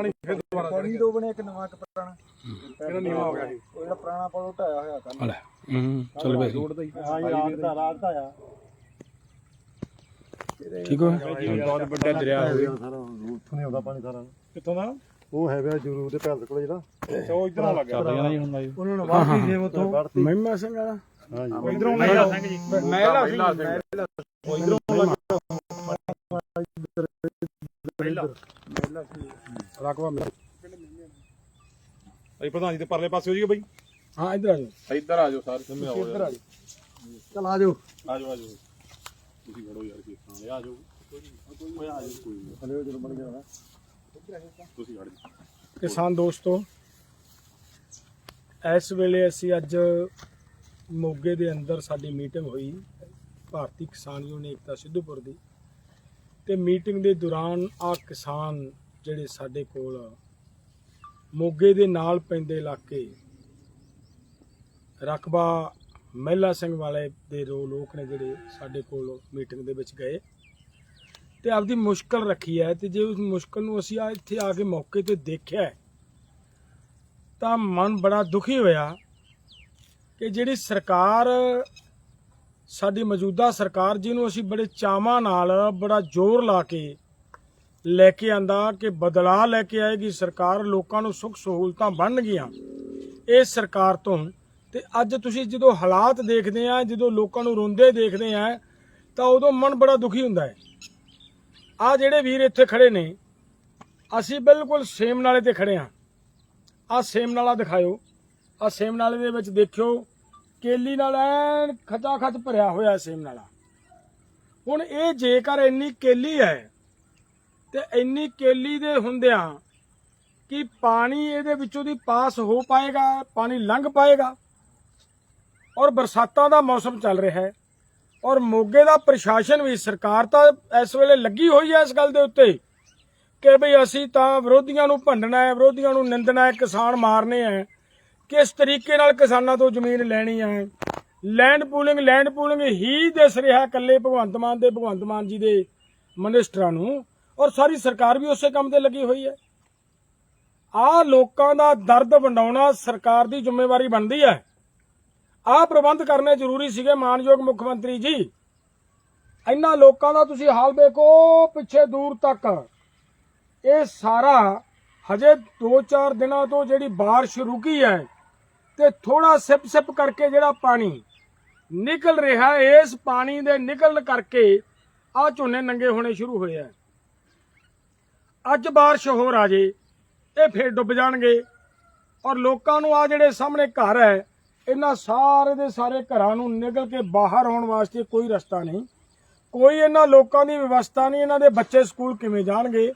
ਪਾਣੀ ਫਿਰ ਦੁਬਾਰਾ ਪਾਣੀ ਦੋ ਬਣੇ ਇੱਕ ਨਵਾਂ ਇੱਕ ਪੁਰਾਣਾ। ਕਿਹੜਾ ਨੀਵਾ ਹੋ ਗਿਆ ਸੀ ਉਹ ਜਿਹੜਾ ਪੁਰਾਣਾ ਪੁਲ ਢਾਇਆ ਹੋਇਆ ਕੱਲ ਹਲੇ ਹੂੰ ਚੱਲ ਬਈ ਰੋਡ ਦਾ ਹੀ ਹਾਂ ਜੀ ਰਾਤ ਦਾ ਰਾਤ ਦਾ ਆ ਠੀਕ ਹੋ? ਬਹੁਤ ਵੱਡਾ ਦਰਿਆ ਹੋਵੇ ਸਾਰਾ ਉੱਥੋਂ ਨਹੀਂ ਆਉਂਦਾ ਪਾਣੀ ਸਾਰਾ। ਕਿੱਥੋਂ ਦਾ? ਉਹ ਹੈ ਵੇ ਜੁਰੂ ਦੇ ਪੈਲਸ ਕੋਲ ਜਿਹੜਾ। ਅੱਛਾ ਉਹ ਇਧਰੋਂ ਲੱਗ ਗਿਆ। ਉਹਨਾਂ ਨੂੰ ਵਾਪੀ ਜੇ ਉਥੋਂ। ਵੜਤੀ ਮਹਿਮਾ ਸਿੰਘ ਵਾਲਾ? ਹਾਂ ਜੀ। ਇਧਰੋਂ ਮਹਿਲਾ ਸਿੰਘ ਜੀ। ਮਹਿਲਾ ਸੀ ਮਹਿਲਾ ਰਕਵਾ ਮਿਲ ਪ੍ਰਧਾਨ ਜੀ ਦੇ ਪਰਲੇ ਪਾਸੇ ਹੋ ਜੀ ਬਈ। ਹਾਂ ਇੱਧਰ ਆ ਜਾਓ। ਇੱਧਰ ਆ ਜਾਓ ਸਾਰੇ। ਸਾਹਮਣੇ ਆਓ ਇੱਧਰ ਆ ਜਾਓ। ਚਲ ਆ ਜਾਓ। ਆ ਜਾਓ ਆ ਜਾਓ। ਤੁਸੀਂ ਵੜੋ ਯਾਰ ਕੀ ਆ ਜਾਓ। ਕੋਈ ਆ ਜਾਓ ਕੋਈ ਨੀ। ਹਲੇ ਜਦੋਂ ਬਣ ਗਿਆ ਤੁਸੀਂ ਖੜ ਜਾਓ। ਕਿਸਾਨ ਦੋਸਤੋ ਇਸ ਵੇਲੇ ਅਸੀਂ ਅੱਜ ਮੋਗੇ ਦੇ ਅੰਦਰ ਸਾਡੀ ਮੀਟਿੰਗ ਹੋਈ। ਭਾਰਤੀ ਕਿਸਾਨ ਯੂਨੀਅਨ ਏਕਤਾ ਸਿੱਧੂਪੁਰ ਦੀ। ਤੇ ਮੀਟਿੰਗ ਦੇ ਦੌਰਾਨ ਆ ਕਿਸਾਨ ਜਿਹੜੇ ਸਾਡੇ ਕੋਲ ਮੋਗੇ ਦੇ ਨਾਲ ਪੈਂਦੇ ਇਲਾਕੇ, ਰਕਬਾ ਮਹਿਲਾ ਸਿੰਘ ਵਾਲੇ ਦੇ ਰੋ ਲੋਕ ਨੇ ਜਿਹੜੇ ਸਾਡੇ ਕੋਲ ਮੀਟਿੰਗ ਦੇ ਵਿੱਚ ਗਏ। ਤੇ ਆਪਦੀ ਮੁਸ਼ਕਲ ਰੱਖੀ ਹੈ ਤੇ ਜੇ ਉਸ ਮੁਸ਼ਕਲ ਨੂੰ ਅਸੀਂ ਆ ਇੱਥੇ ਆ ਕੇ ਮੌਕੇ ਤੇ ਦੇਖਿਆ ਤਾਂ ਮਨ ਬੜਾ ਦੁਖੀ ਹੋਇਆ ਕਿ ਜਿਹੜੀ ਸਰਕਾਰ ਸਾਡੀ ਮੌਜੂਦਾ ਸਰਕਾਰ ਜਿਹਨੂੰ ਅਸੀਂ ਬੜੇ ਚਾਵਾਂ ਨਾਲ ਬੜਾ ਜ਼ੋਰ ਲਾ ਕੇ ਲੈ ਕੇ ਆਂਦਾ ਕਿ ਬਦਲਾਅ ਲੈ ਕੇ ਆਏਗੀ, ਸਰਕਾਰ ਲੋਕਾਂ ਨੂੰ ਸੁੱਖ ਸਹੂਲਤਾਂ ਬਣਨਗੀਆਂ ਇਸ ਸਰਕਾਰ ਤੋਂ। ਤੇ ਅੱਜ ਤੁਸੀਂ ਜਦੋਂ ਹਾਲਾਤ ਦੇਖਦੇ ਆ, ਜਦੋਂ ਲੋਕਾਂ ਨੂੰ ਰੋਂਦੇ ਦੇਖਦੇ ਆ, ਤਾਂ ਉਦੋਂ ਮਨ ਬੜਾ ਦੁਖੀ ਹੁੰਦਾ ਹੈ। ਆ ਜਿਹੜੇ ਵੀਰ ਇੱਥੇ ਖੜੇ ਨੇ, ਅਸੀਂ ਬਿਲਕੁਲ ਸੇਮ ਨਾਲੇ ਤੇ ਖੜੇ ਆ। ਆ ਸੇਮ ਨਾਲਾ ਦਿਖਾਇਓ, ਆ ਸੇਮ ਨਾਲੇ ਦੇ ਵਿੱਚ ਦੇਖਿਓ ਕੇਲੀ ਨਾਲ ਐਨ ਖਚਾ ਖਚ ਭਰਿਆ ਹੋਇਆ ਸੇਮ ਨਾਲਾ। ਹੁਣ ਇਹ ਜੇਕਰ ਇੰਨੀ ਕੇਲੀ ਹੈ, ਤੇ ਇੰਨੀ ਕੇਲੀ ਦੇ ਹੁੰਦਿਆਂ ਕਿ ਪਾਣੀ ਇਹਦੇ ਵਿੱਚੋਂ ਦੀ ਪਾਸ ਹੋ ਪਾਏਗਾ, ਪਾਣੀ ਲੰਘ ਪਾਏਗਾ, ਔਰ ਬਰਸਾਤਾਂ ਦਾ ਮੌਸਮ ਚੱਲ ਰਿਹਾ ਹੈ, ਔਰ ਮੋਗੇ ਦਾ ਪ੍ਰਸ਼ਾਸਨ ਵੀ, ਸਰਕਾਰ ਤਾਂ ਇਸ ਵੇਲੇ ਲੱਗੀ ਹੋਈ ਹੈ ਇਸ ਗੱਲ ਦੇ ਉੱਤੇ ਕਿ ਭਈ ਅਸੀਂ ਤਾਂ ਵਿਰੋਧੀਆਂ ਨੂੰ ਭੰਡਣਾ ਹੈ, ਵਿਰੋਧੀਆਂ ਨੂੰ ਨਿੰਦਣਾ ਹੈ, ਕਿਸਾਨ ਮਾਰਨੇ ਹੈ ਕਿਸ ਤਰੀਕੇ ਨਾਲ ਕਿਸਾਨਾਂ ਤੋਂ ਜ਼ਮੀਨ ਲੈਣੀ ਹੈ ਲੈਂਡ ਪੂਲਿੰਗ ਲੈਂਡ ਪੂਲਿੰਗ ਹੀ ਦਿਸ ਰਿਹਾ ਇਕੱਲੇ ਭਗਵੰਤ ਮਾਨ ਦੇ, ਭਗਵੰਤ ਮਾਨ ਜੀ ਦੇ ਮਨਿਸਟਰਾਂ ਨੂੰ ਔਰ ਸਾਰੀ ਸਰਕਾਰ ਵੀ ਉਸੇ ਕੰਮ ਤੇ ਲੱਗੀ ਹੋਈ ਹੈ। ਆ ਲੋਕਾਂ ਦਾ ਦਰਦ ਵੰਡਾਉਣਾ ਸਰਕਾਰ ਦੀ ਜ਼ਿੰਮੇਵਾਰੀ ਬਣਦੀ ਹੈ। ਆਹ ਪ੍ਰਬੰਧ ਕਰਨੇ ਜ਼ਰੂਰੀ ਸੀਗੇ ਮਾਨਯੋਗ ਮੁੱਖ ਮੰਤਰੀ ਜੀ। ਇਹਨਾਂ ਲੋਕਾਂ ਦਾ ਤੁਸੀਂ ਹਾਲ ਦੇਖੋ ਪਿੱਛੇ ਦੂਰ ਤੱਕ। ਇਹ ਸਾਰਾ ਹਜੇ 2-4 ਦਿਨਾਂ ਤੋਂ ਜਿਹੜੀ ਬਾਰਿਸ਼ ਰੁਕੀ ਹੈ ਤੇ ਥੋੜਾ ਸਿਪ ਸਿਪ ਕਰਕੇ ਜਿਹੜਾ ਪਾਣੀ ਨਿਕਲ ਰਿਹਾ, ਇਸ ਪਾਣੀ ਦੇ ਨਿਕਲਣ ਕਰਕੇ ਆ ਝੋਨੇ ਨੰਗੇ ਹੋਣੇ ਸ਼ੁਰੂ ਹੋਏ ਆ। ਅੱਜ ਬਾਰਿਸ਼ ਹੋਰ ਆ ਜੇ, ਇਹ ਫੇਰ ਡੁੱਬ ਜਾਣਗੇ। ਔਰ ਲੋਕਾਂ ਨੂੰ ਆ ਜਿਹੜੇ ਸਾਹਮਣੇ ਘਰ ਹੈ, ਇਹਨਾਂ ਸਾਰੇ ਦੇ ਸਾਰੇ ਘਰਾਂ ਨੂੰ ਨਿਕਲ ਕੇ ਬਾਹਰ ਆਉਣ ਵਾਸਤੇ ਕੋਈ ਰਸਤਾ ਨਹੀਂ। ਕੋਈ ਇਹਨਾਂ ਲੋਕਾਂ ਦੀ ਵਿਵਸਥਾ ਨਹੀਂ, ਇਹਨਾਂ ਦੇ ਬੱਚੇ ਸਕੂਲ ਕਿਵੇਂ ਜਾਣਗੇ?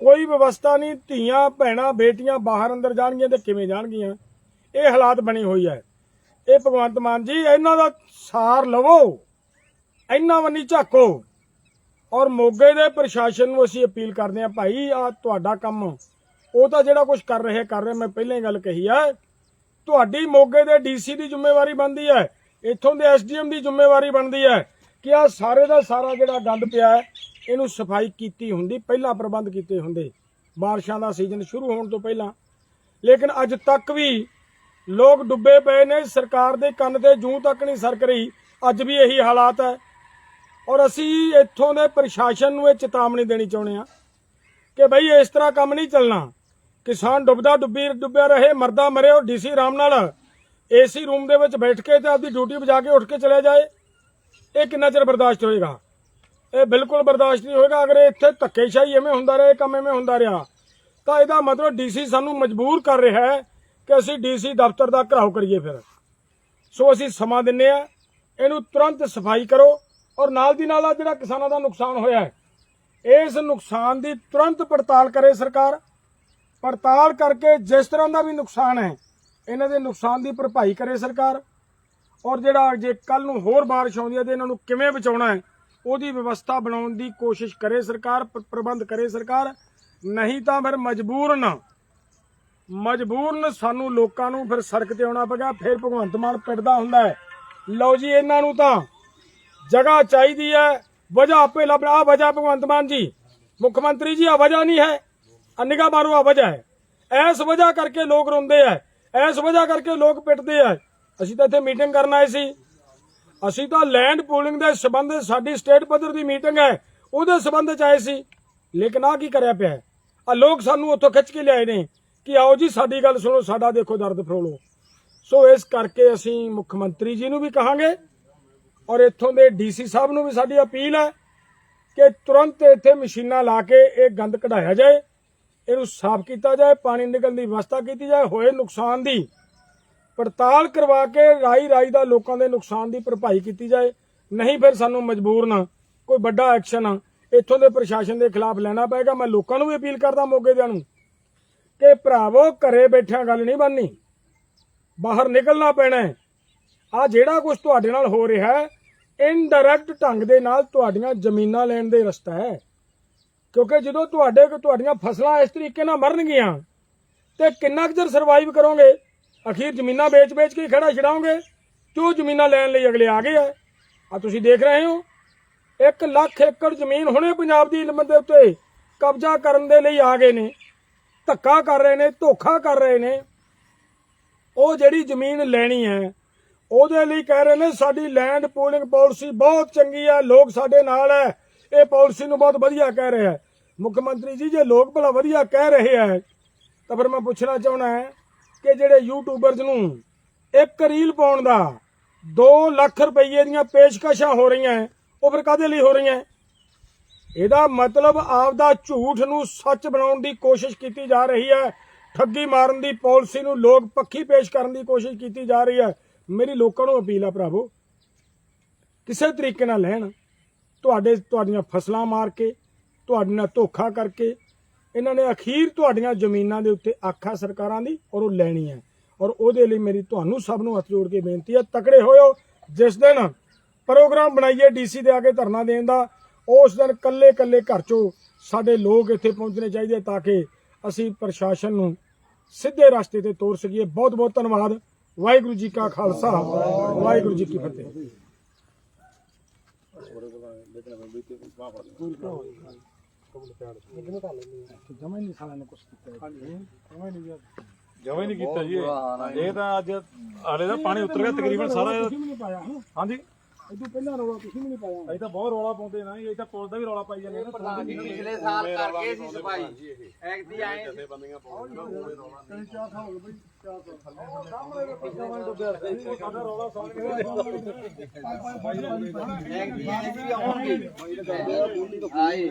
ਕੋਈ ਵਿਵਸਥਾ ਨਹੀਂ, ਧੀਆਂ, ਭੈਣਾਂ, ਬੇਟੀਆਂ ਬਾਹਰ ਅੰਦਰ ਜਾਣਗੀਆਂ ਤੇ ਕਿਵੇਂ ਜਾਣਗੀਆਂ? ਇਹ ਹਾਲਾਤ ਬਣੀ ਹੋਈ ਹੈ। ਇਹ ਭਗਵੰਤ ਮਾਨ ਜੀ, ਇਹਨਾਂ ਦਾ ਸਾਰ ਲਵੋ, ਇਹਨਾਂ ਵੰਨੀ ਝਾਕੋ। ਔਰ ਮੋਗੇ ਦੇ ਪ੍ਰਸ਼ਾਸਨ ਨੂੰ ਅਸੀਂ ਅਪੀਲ ਕਰਦੇ ਹਾਂ, ਭਾਈ ਆ ਤੁਹਾਡਾ ਕੰਮ, ਉਹ ਤਾਂ ਜਿਹੜਾ ਕੁਝ ਕਰ ਰਹੇ ਕਰ ਰਹੇ, ਮੈਂ ਪਹਿਲਾਂ ਹੀ ਗੱਲ ਕਹੀ ਆ। ਤੁਹਾਡੀ ਮੋਗੇ ਦੇ ਡੀਸੀ ਦੀ ਜ਼ਿੰਮੇਵਾਰੀ ਬਣਦੀ ਹੈ, ਇੱਥੋਂ ਦੇ ਐਸਡੀਐਮ ਦੀ ਜ਼ਿੰਮੇਵਾਰੀ ਬਣਦੀ ਹੈ ਕਿ ਆ ਸਾਰੇ ਦਾ ਸਾਰਾ ਜਿਹੜਾ ਗੰਦ ਪਿਆ ਇਹਨੂੰ ਸਫ਼ਾਈ ਕੀਤੀ ਹੁੰਦੀ, ਪਹਿਲਾਂ ਪ੍ਰਬੰਧ ਕੀਤੇ ਹੁੰਦੇ। ਬਾਰਿਸ਼ਾਂ ਦਾ ਸੀਜ਼ਨ ਸ਼ੁਰੂ ਹੋਣ ਤੋਂ ਪਹਿਲਾਂ। ਲੇਕਿਨ ਅੱਜ ਤੱਕ ਵੀ ਲੋਕ ਡੁੱਬੇ ਪਏ ਨੇ, ਸਰਕਾਰ ਦੇ ਕੰਨ ਤੇ ਜੂੰ ਤੱਕ ਨਹੀਂ ਸਰਕ ਰਹੀ। ਅੱਜ ਵੀ ਇਹੀ ਹਾਲਾਤ ਹੈ। ਔਰ ਅਸੀਂ ਇੱਥੋਂ ਦੇ ਪ੍ਰਸ਼ਾਸਨ ਨੂੰ ਇਹ ਚੇਤਾਵਨੀ ਦੇਣੀ ਚਾਹੁੰਦੇ ਹਾਂ ਕਿ ਭਈ ਇਸ ਤਰ੍ਹਾਂ ਕੰਮ ਨਹੀਂ ਚੱਲਣਾ। ਕਿਸਾਨ ਡੁੱਬਦਾ ਡੁੱਬੀ ਡੁੱਬਿਆ ਰਹੇ, ਮਰਦਾ ਮਰੇ ਔਰ ਡੀਸੀ ਆਰਾਮ ਨਾਲ ਏਸੀ ਰੂਮ ਦੇ ਵਿੱਚ ਬੈਠ ਕੇ ਤੇ ਆਪਦੀ ਡਿਊਟੀ ਵਜਾ ਕੇ ਉੱਠ ਕੇ ਚਲੇ ਜਾਏ, ਇਹ ਕਿੰਨਾ ਚਿਰ ਬਰਦਾਸ਼ਤ ਹੋਏਗਾ? ਇਹ ਬਿਲਕੁਲ ਬਰਦਾਸ਼ਤ ਨਹੀਂ ਹੋਏਗਾ। ਅਗਰ ਇੱਥੇ ਧੱਕੇਸ਼ਾਹੀ ਐਵੇਂ ਹੁੰਦਾ ਰਿਹਾ ਕੰਮ ਐਵੇਂ ਹੁੰਦਾ ਰਿਹਾ, ਤਾਂ ਇਹਦਾ ਮਤਲਬ ਡੀਸੀ ਸਾਨੂੰ ਮਜਬੂਰ ਕਰ ਰਿਹਾ ਹੈ ਕਿ ਅਸੀਂ ਡੀਸੀ ਦਫ਼ਤਰ ਦਾ ਘਰਾਓ ਕਰੀਏ ਫਿਰ। ਸੋ ਅਸੀਂ ਸਮਾਂ ਦਿੰਨੇ ਆ, ਇਹਨੂੰ ਤੁਰੰਤ ਸਫ਼ਾਈ ਕਰੋ ਔਰ ਨਾਲ ਦੀ ਨਾਲ ਆ ਜਿਹੜਾ ਕਿਸਾਨਾਂ ਦਾ ਨੁਕਸਾਨ ਹੋਇਆ ਹੈ, ਇਸ ਨੁਕਸਾਨ ਦੀ ਤੁਰੰਤ ਪੜਤਾਲ ਕਰੇ ਸਰਕਾਰ। ਪੜਤਾਲ ਕਰਕੇ ਜਿਸ ਤਰ੍ਹਾਂ ਦਾ ਵੀ ਨੁਕਸਾਨ ਹੈ, ਇਹਨਾਂ ਦੇ ਨੁਕਸਾਨ ਦੀ ਭਰਪਾਈ ਕਰੇ ਸਰਕਾਰ। ਔਰ ਜਿਹੜਾ ਜੇ ਕੱਲ ਨੂੰ ਹੋਰ ਬਾਰਿਸ਼ ਆਉਂਦੀ ਹੈ ਤੇ ਇਹਨਾਂ ਨੂੰ ਕਿਵੇਂ ਬਚਾਉਣਾ ਹੈ, ਉਹਦੀ ਵਿਵਸਥਾ ਬਣਾਉਣ ਦੀ ਕੋਸ਼ਿਸ਼ ਕਰੇ ਸਰਕਾਰ ਪ੍ਰਬੰਧ ਕਰੇ ਸਰਕਾਰ। ਨਹੀਂ ਤਾਂ ਫਿਰ ਮਜਬੂਰ ਨਾ ਮਜਬੂਰਨ ਸਾਨੂੰ ਲੋਕਾਂ ਨੂੰ ਫਿਰ ਸੜਕ ਤੇ ਆਉਣਾ ਪਏਗਾ ਫਿਰ ਭਗਵੰਤ ਮਾਨ ਪਿੱਟਦਾ ਹੁੰਦਾ ਹੈ। ਲਓ ਜੀ, ਇਹਨਾਂ ਨੂੰ ਤਾਂ ਜਗ੍ਹਾ ਚਾਹੀਦੀ ਹੈ। ਵਜ੍ਹਾ ਆਪੇ ਲੱਭ, ਆਹ ਵਜ੍ਹਾ ਭਗਵੰਤ ਮਾਨ ਜੀ। ਮੁੱਖ ਮੰਤਰੀ ਜੀ ਆ ਵਜ੍ਹਾ ਨਹੀਂ ਹੈ। ਅਨਿਗਾ ਮਾਰੂ ਆ ਵਜ੍ਹਾ ਹੈ। ਐਸ ਵਜ੍ਹਾ ਕਰਕੇ ਲੋਕ ਰੋਂਦੇ ਆ ਐਸ ਵਜ੍ਹਾ ਕਰਕੇ ਲੋਕ ਪਿੱਟਦੇ ਆ ਅਸੀਂ ਤਾਂ ਇੱਥੇ ਮੀਟਿੰਗ ਕਰਨ ਆਏ ਸੀ। ਅਸੀਂ ਤਾਂ ਲੈਂਡ ਪੂਲਿੰਗ ਦੇ ਸਬੰਧ, ਸਾਡੀ ਸਟੇਟ ਪੱਧਰ ਦੀ ਮੀਟਿੰਗ ਹੈ। ਉਹਦੇ ਸਬੰਧ ਚ ਆਏ ਸੀ। ਲੇਕਿਨ ਆ ਕੀ ਕਰਿਆ ਪਿਆ ਆ ਲੋਕ ਸਾਨੂੰ ਉੱਥੋਂ ਖਿੱਚ ਕੇ ਲਿਆਏ ਨੇ। ਕਿ ਆਓ ਜੀ, ਸਾਡੀ ਗੱਲ ਸੁਣੋ, ਸਾਡਾ ਦੇਖੋ ਦਰਦ ਫਰੋਲੋ। ਸੋ ਇਸ ਕਰਕੇ ਅਸੀਂ ਮੁੱਖ ਮੰਤਰੀ ਜੀ ਨੂੰ ਵੀ ਕਹਾਂਗੇ ਔਰ ਇੱਥੋਂ ਦੇ ਡੀਸੀ ਸਾਹਿਬ ਨੂੰ ਵੀ ਸਾਡੀ ਅਪੀਲ ਹੈ ਕਿ ਤੁਰੰਤ ਇੱਥੇ ਮਸ਼ੀਨਾਂ ਲਾ ਕੇ ਇਹ ਗੰਦ ਕਢਾਇਆ ਜਾਏ, ਇਹਨੂੰ ਸਾਫ਼ ਕੀਤਾ ਜਾਏ, ਪਾਣੀ ਨਿਕਲਣ ਦੀ ਵਿਵਸਥਾ ਕੀਤੀ ਜਾਏ, ਹੋਏ ਨੁਕਸਾਨ ਦੀ ਪੜਤਾਲ ਕਰਵਾ ਕੇ ਰਾਈ ਰਾਈ ਦਾ ਲੋਕਾਂ ਦੇ ਨੁਕਸਾਨ ਦੀ ਭਰਪਾਈ ਕੀਤੀ ਜਾਏ। ਨਹੀਂ ਫਿਰ ਸਾਨੂੰ ਮਜਬੂਰ ਨਾ, ਕੋਈ ਵੱਡਾ ਐਕਸ਼ਨ ਇੱਥੋਂ ਦੇ ਪ੍ਰਸ਼ਾਸਨ ਦੇ ਖਿਲਾਫ ਲੈਣਾ ਪਏਗਾ। ਮੈਂ ਲੋਕਾਂ ਨੂੰ ਵੀ ਅਪੀਲ ਕਰਦਾ, ਮੋਗੇ ਦਿਆਂ ਨੂੰ। ਕਿ ਭਰਾਵੋ, ਘਰੇ ਬੈਠਿਆਂ ਗੱਲ ਨਹੀਂ ਬਣਨੀ। ਬਾਹਰ ਨਿਕਲਣਾ ਪੈਣਾ ਹੈ। ਆ ਜਿਹੜਾ ਕੁਝ ਤੁਹਾਡੇ ਨਾਲ ਹੋ ਰਿਹਾ ਹੈ ਇਨਡਾਇਰੈਕਟ ਢੰਗ ਦੇ ਨਾਲ ਤੁਹਾਡੀਆਂ ਜ਼ਮੀਨਾਂ ਲੈਣ ਦੇ ਰਸਤਾ ਹੈ। ਕਿਉਂਕਿ ਜਦੋਂ ਤੁਹਾਡੇ, ਤੁਹਾਡੀਆਂ ਫਸਲਾਂ ਇਸ ਤਰੀਕੇ ਨਾਲ ਮਰਨਗੀਆਂ, ਤੇ ਕਿੰਨਾ ਕੁ ਚਿਰ ਸਰਵਾਈਵ ਕਰੋਗੇ? ਅਖੀਰ ਜ਼ਮੀਨਾਂ ਵੇਚ-ਵੇਚ ਕੇ ਹੀ ਖੜਾ ਛਡਾਓਗੇ? ਜੋ ਜ਼ਮੀਨਾਂ ਲੈਣ ਲਈ ਅਗਲੇ ਆ ਗਏ ਆ? ਆ ਤੁਸੀਂ ਦੇਖ ਰਹੇ ਹੋ 1 ਲੱਖ ਏਕੜ ਜ਼ਮੀਨ ਹੁਣੇ ਪੰਜਾਬ ਦੀ ਇਲਮ ਦੇ ਉੱਤੇ ਕਬਜ਼ਾ ਕਰਨ ਦੇ ਲਈ ਆ ਗਏ ਨੇ। ਧੱਕਾ ਕਰ ਰਹੇ ਨੇ, ਧੋਖਾ ਕਰ ਰਹੇ ਨੇ। ਉਹ ਜਿਹੜੀ ਜ਼ਮੀਨ ਲੈਣੀ ਹੈ, ਉਹਦੇ ਲਈ ਕਹਿ ਰਹੇ ਨੇ, ਸਾਡੀ ਲੈਂਡ ਪੂਲਿੰਗ ਪਾਲਿਸੀ ਬਹੁਤ ਚੰਗੀ ਹੈ, ਲੋਕ ਸਾਡੇ ਨਾਲ ਹੈ। ਇਹ ਪਾਲਿਸੀ ਨੂੰ ਬਹੁਤ ਵਧੀਆ ਕਹਿ ਰਿਹਾ ਹੈ। ਮੁੱਖ ਮੰਤਰੀ ਜੀ, ਜੇ ਲੋਕ ਭਲਾ ਵਧੀਆ ਕਹਿ ਰਹੇ ਹੈ, ਤਾਂ ਫਿਰ ਮੈਂ ਪੁੱਛਣਾ ਚਾਹਣਾ ਹੈ ਕਿ ਜਿਹੜੇ ਯੂਟਿਊਬਰਸ ਨੂੰ ਇੱਕ ਰੀਲ ਪਾਉਣ ਦਾ 2 ਲੱਖ ਰੁਪਏ ਦੀਆਂ ਪੇਸ਼ਕਸ਼ਾਂ ਹੋ ਰਹੀਆਂ, ਉਹ ਫਿਰ ਕਾਦੇ ਲਈ ਹੋ ਰਹੀਆਂ? ਇਹਦਾ ਮਤਲਬ ਆਪਦਾ ਝੂਠ ਨੂੰ ਸੱਚ ਬਣਾਉਣ ਦੀ ਕੋਸ਼ਿਸ਼ ਕੀਤੀ ਜਾ ਰਹੀ ਹੈ। ਠੱਗੀ ਮਾਰਨ ਦੀ ਪਾਲਿਸੀ ਨੂੰ ਲੋਕ ਪੱਖੀ ਪੇਸ਼ ਕਰਨ ਦੀ ਕੋਸ਼ਿਸ਼ ਕੀਤੀ ਜਾ ਰਹੀ ਹੈ। ਮੇਰੀ ਲੋਕਾਂ ਨੂੰ ਅਪੀਲ ਆ ਭਰਾਵੋ, ਕਿਸੇ ਤਰੀਕੇ ਨਾਲ ਲੈਣ। ਤੁਹਾਡੇ, ਤੁਹਾਡੀਆਂ ਫਸਲਾਂ ਮਾਰ ਕੇ, ਤੁਹਾਡੇ ਨਾਲ ਧੋਖਾ ਕਰਕੇ, ਇਹਨਾਂ ਨੇ ਅਖੀਰ ਤੁਹਾਡੀਆਂ ਜ਼ਮੀਨਾਂ ਦੇ ਉੱਤੇ ਆਖਾ ਸਰਕਾਰਾਂ ਦੀ ਔਰ ਉਹ ਲੈਣੀ ਹੈ। ਔਰ ਉਹਦੇ ਲਈ ਮੇਰੀ ਤੁਹਾਨੂੰ ਸਭ ਨੂੰ ਹੱਥ ਜੋੜ ਕੇ ਬੇਨਤੀ ਹੈ, ਤਕੜੇ ਹੋਇਓ। ਜਿਸ ਦਿਨ ਪ੍ਰੋਗਰਾਮ ਬਣਾਈਏ, ਡੀਸੀ ਦੇ ਆ ਕੇ ਧਰਨਾ ਦੇਣ ਦਾ ਉਸ ਦਿਨ ਕੱਲੇ ਕੱਲੇ ਘਰ ਚੋਂ ਸਾਡੇ ਲੋਕ ਇੱਥੇ ਪਹੁੰਚਣੇ ਚਾਹੀਦੇ ਤਾਂ ਕਿ ਅਸੀਂ ਪ੍ਰਸ਼ਾਸਨ ਨੂੰ ਸਿੱਧੇ ਰਸਤੇ ਤੇ ਤੋਰ ਸਕੀਏ। ਬਹੁਤ ਬਹੁਤ ਧੰਨਵਾਦ। ਵਾਹਿਗੁਰੂ ਜੀ ਕਾ ਖਾਲਸਾ। ਵਾਹਿਗੁਰੂ ਜੀ ਕੀ ਫਤਿਹ। ਜਮਾ ਨਹੀਂ ਕੀਤਾ ਜੀ। ਇਹ। ਤਾਂ ਅੱਜ ਆਲੇ ਦਾ ਪਾਣੀ ਉਤਰ ਗਿਆ ਤਕਰੀਬਨ ਸਾਰਾ ਹਾਂਜੀ। ਇਦੋਂ ਪਹਿਲਾਂ ਰੌਲਾ ਤੁਸੀਂ ਵੀ ਨਹੀਂ ਪਾਇਆ ਅਸੀਂ ਤਾਂ ਬਹੁਤ ਰੌਲਾ ਪਾਉਂਦੇ ਨਾ ਅਸੀਂ ਤਾਂ ਪੁਲ ਦਾ ਵੀ ਰੌਲਾ ਪਾਈ ਜਾਂਦੇ ਨਾ ਪ੍ਰਧਾਨ ਜੀ ਪਿਛਲੇ ਸਾਲ ਕਰਕੇ ਸੀ ਸਫ਼ਾਈ ਐਗਦੀ ਆਏ ਸਾਡਾ ਰੌਲਾ ਸੁਣ ਕੇ ਐਗਦੀ ਆਏ ਸੀ ਆਉਣਗੇ ਆਏ